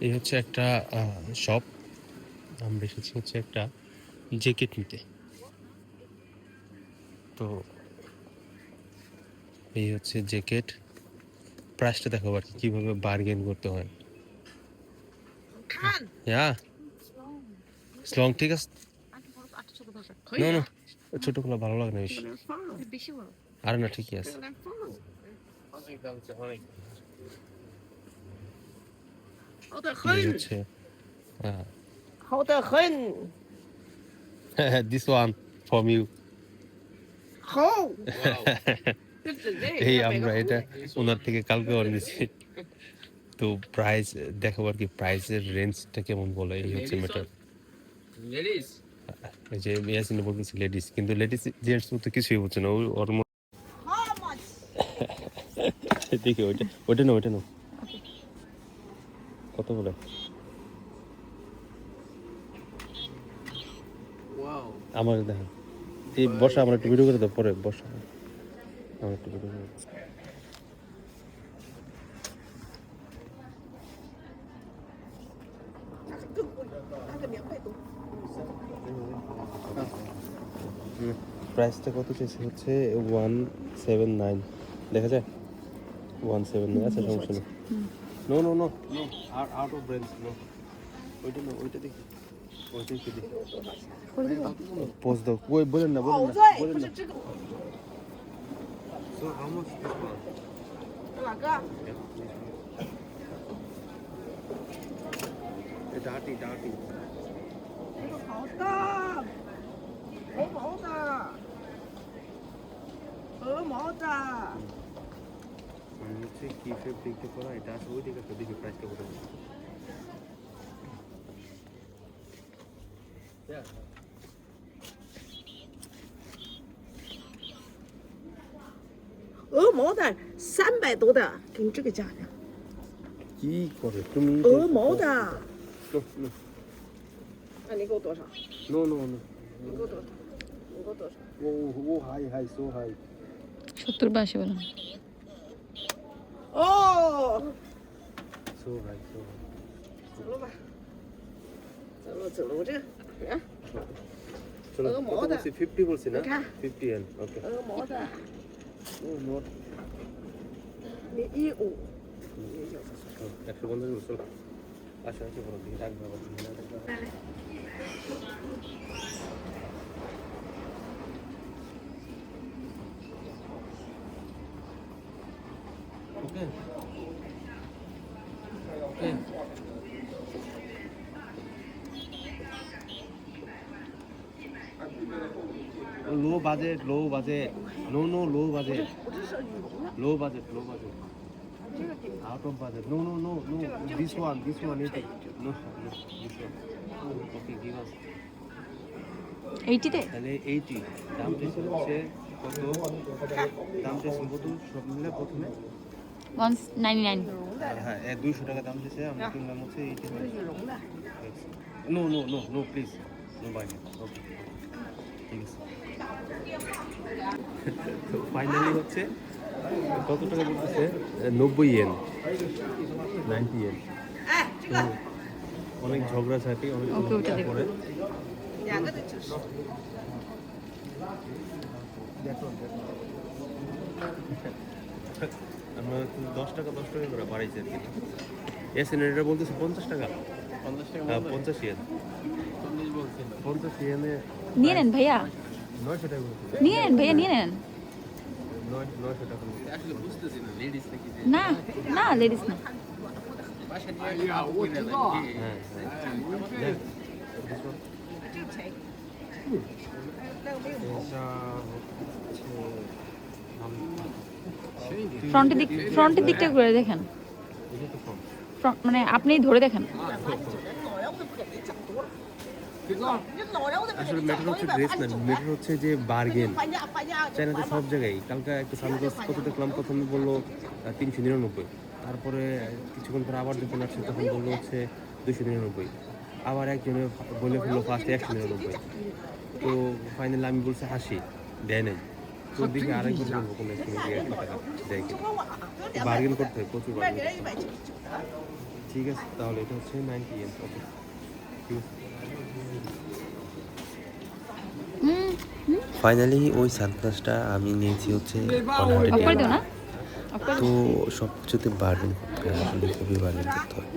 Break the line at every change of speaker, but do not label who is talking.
এই হচ্ছে একটা শপ আমরা এসেছি হচ্ছে একটা জ্যাকেট নিতে। তো এই হচ্ছে জ্যাকেট। প্রাইসটা দেখো আর কি কীভাবে বার্গেন করতে হয়। হ্যাঁ স্লং ঠিক আছে? নো নো ছোটগুলো ভালো লাগে না বেশি। আরে না ঠিকই আছে। এই হচ্ছে হ্যাঁ
好的很，
দিস ওয়ান ফ্রম ইউ
好。
এই আমরা এটা ওনার থেকে কালকে অর্ডার দিয়েছি তো প্রাইস দেখাবো আর কি প্রাইসের রেঞ্জটা কেমন বলে এই হচ্ছে ম্যাটার
Ladies,
এই যে ইয়াসিনে বলতেছি লেডিস কিন্তু লেডিস জেন্টস তো কিছুই হচ্ছে না ওই ওর মধ্যে দেখি ওইটা ওইটা না ওইটা না কত বলে? আমার দেখা। এই বসা একটু ভিডিও করে দাও, পরে বসা। একটু ভিডিও করে প্রাইসটা কত চেয়েছে হচ্ছে ওয়ান সেভেন নাইন দেখা যায়? One seven. No, no, no, no. Out of brands,
no. Wait
a minute,
wait. A minute. Post the boy, boy, boy, boy, boy,
boy, হচ্ছে কি ফেব্রিকটা করা এটা আছে ওই দিকে একটা দেখি প্রাইসটা কত
鹅毛的三百多的，给你这个价钱。
কি করে তুমি
鹅毛的，
নো
那你给我多少？
নো নো নো
你给我多少？你给我多少？
ও ও হাই হাই সো হাই
সত্তর বা আশি বলেন
哦，
走吧，走吧，
走了吧，走了走了，我这个，啊。
鹅
毛
的，你看，
鹅、okay. 毛的，
鹅毛，
你一五，
你也有的说。哎，我那就是了，啊，小姐，我给我打个
电话，个。来。budget low
budget no no low
budget low budget low budget
out of budget no no no no this one this one is no no this 80
তে?
তাহলে 80 দাম হচ্ছে কত? দাম হচ্ছে কত? সব মিলে প্রথমে। 199 হ্যাঁ, হ্যাঁ 200 টাকা দাম হচ্ছে আমরা কিনলাম হচ্ছে
80
no no no no please no bye okay ঠিক আছে। ফাইনালি হচ্ছে কত টাকা বলতেছে নব্বই এন নাইনটি
এন
অনেক ঝগড়া ছাটি অনেক
করে
আমরা দশ টাকা দশ টাকা করে বাড়াইছি আর কি। এস এন এটা বলতেছে পঞ্চাশ টাকা।
পঞ্চাশ টাকা
হ্যাঁ, পঞ্চাশ ইয়েন পঞ্চাশ ইয়েনে
নিয়ে নেন ভাইয়া নিয়ে নেন ভাইয়া নিয়ে নেন
না
না লেডিস না ফ্রন্টের দিক ফ্রন্টের দিকটা ঘুরে দেখেন। মানে আপনি ধরে দেখেন।
আসলে হচ্ছে ড্রেস হচ্ছে যে বার্গেন সব জায়গায় কালকে একটা দেখলাম প্রথমে বলল তিনশো নিরানব্বই। তারপরে কিছুক্ষণ পরে আবার যখন আসছে তখন বলল হচ্ছে দুশো নিরানব্বই। আবার একজনে বলে ফেলল ফার্স্টে একশো নিরানব্বই। তো ফাইনালি আমি বলছি হাসি দেয় নাই।
তো দিকে
আরেকজন
বার্গেন করতে হয় প্রচুর ঠিক আছে তাহলে এটা হচ্ছে নাইনটি এম ওকে
ফাইনালি ওই সানগ্লাসটা আমি নিয়েছি হচ্ছে তো সব কিছুতে বার্গেন করতে আসলে খুবই বাড়বে করতে হয়।